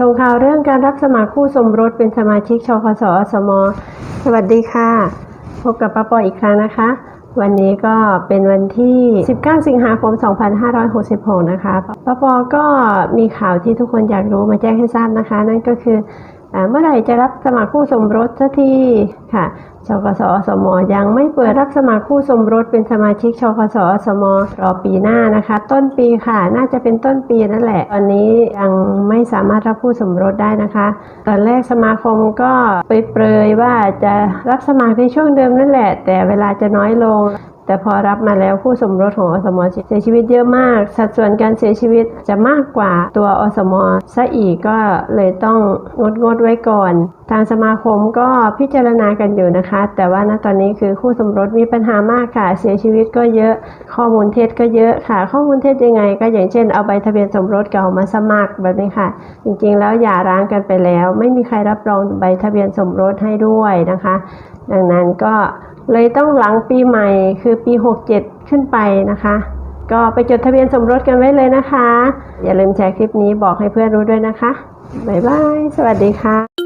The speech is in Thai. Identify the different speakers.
Speaker 1: ส่งข่าวเรื่องการรับสมัครคู่สมรสเป็นสมาชิกชคสอสม สวัสดีค่ะ พบกับป้าปออีกครั้งนะคะ วันนี้ก็เป็นวันที่ 19 สิงหาคม 2566 นะคะป้าปอก็มีข่าวที่ทุกคนอยากรู้มาแจ้งให้ทราบนะคะ นั่นก็คือ เมื่อไหร่จะรับสมัครคู่สมรสสักทีค่ะชกสอสมยังไม่เปิดรับสมัครคู่สมรสเป็นสมาชิกชกสอสมรอปีหน้านะคะ ต้นปีค่ะ น่าจะเป็นต้นปีนั่นแหละ ตอนนี้ยังไม่สามารถรับคู่สมรสได้นะคะ ตอนแรกสมาคมก็เปรยว่าจะรับสมัครในช่วงเดิมนั่นแหละ แต่เวลาจะน้อยลง แต่พอรับมาแล้วผู้สมรสของอสมเสียชีวิตเยอะมาก สัดส่วนการเสียชีวิตจะมากกว่าตัวอสมซะอีกก็เลยต้องงดงดไว้ก่อนทางสมาคมก็พิจารณากันอยู่นะคะ แต่ว่าณตอนนี้คือคู่สมรสมีปัญหามากค่ะ เสียชีวิตก็เยอะ ข้อมูลเท็จก็เยอะค่ะ ข้อมูลเท็จยังไง ก็อย่างเช่นเอาใบทะเบียนสมรสเก่ามาสมัครแบบนี้ค่ะ จริงๆแล้วหย่าร้างกันไปแล้ว ไม่มีใครรับรองใบทะเบียนสมรสให้ด้วยนะคะ ดังนั้นก็เลยต้องหลังปีใหม่คือปี 67 ขึ้นไปนะคะ ก็ไปจดทะเบียนสมรสกันไว้เลยนะคะ อย่าลืมแชร์คลิปนี้บอกให้เพื่อนรู้ด้วยนะคะบ๊ายบายสวัสดีค่ะ